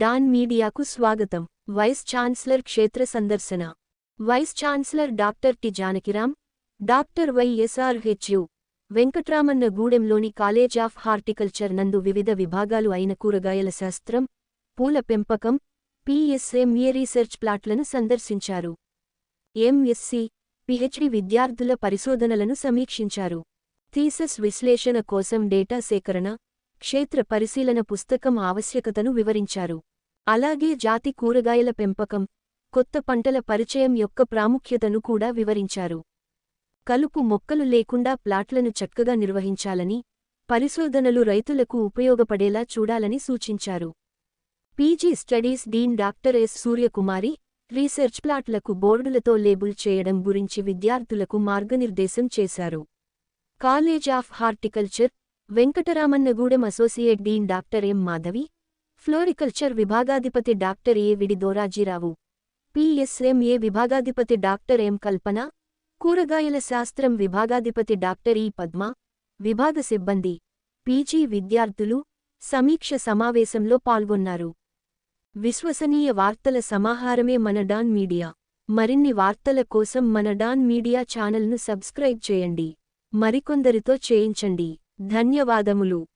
Don మీడియాకు స్వాగతం. Vice chancellor క్షేత్ర సందర్శన. Vice chancellor doctor T Janakiram doctor YSRHU Venkatramanna గూడెంలోని college of horticulture నందు వివిధ విభాగాలు అయిన కూరగాయల శాస్త్రం పూల పెంపకం పిఎస్ఎంఏ రీసెర్చ్ ప్లాట్లను సందర్శించారు. ఎంఎస్సి పిహెచ్డి విద్యార్థుల పరిశోధనలను సమీక్షించారు. థీసస్ విశ్లేషణ కోసం డేటా సేకరణ క్షేత్ర పరిశీలన పుస్తకం ఆవశ్యకతను వివరించారు. అలాగే జాతి కూరగాయల పెంపకం కొత్త పంటల పరిచయం యొక్క ప్రాముఖ్యతను కూడా వివరించారు. కలుపు మొక్కలు లేకుండా ప్లాట్లను చక్కగా నిర్వహించాలని పరిశోధనలు రైతులకు ఉపయోగపడేలా చూడాలని సూచించారు. PG studies dean doctor S Suryakumari research ప్లాట్లకు బోర్డులతో లేబుల్ చేయడం గురించి విద్యార్థులకు మార్గనిర్దేశం చేశారు. College of horticulture Venkataramannagudem associate dean doctor M Madhavi floriculture విభాగాధిపతి doctor A VD Dorajirao. PSMA విభాగాధిపతి doctor M కల్పన. కూరగాయల శాస్త్రం విభాగాధిపతి డాక్టర్ ఈ పద్మ. విభాగ సిబ్బంది. పీజీ విద్యార్థులు. సమీక్ష సమావేశంలో పాల్గొన్నారు. విశ్వసనీయ వార్తల సమాహారమే మన డాన్ మీడియా. మరిన్ని వార్తల కోసం మన డాన్ మీడియా ఛానల్ను సబ్స్క్రైబ్ చేయండి. మరికొందరితో చేయించండి. ధన్యవాదములు.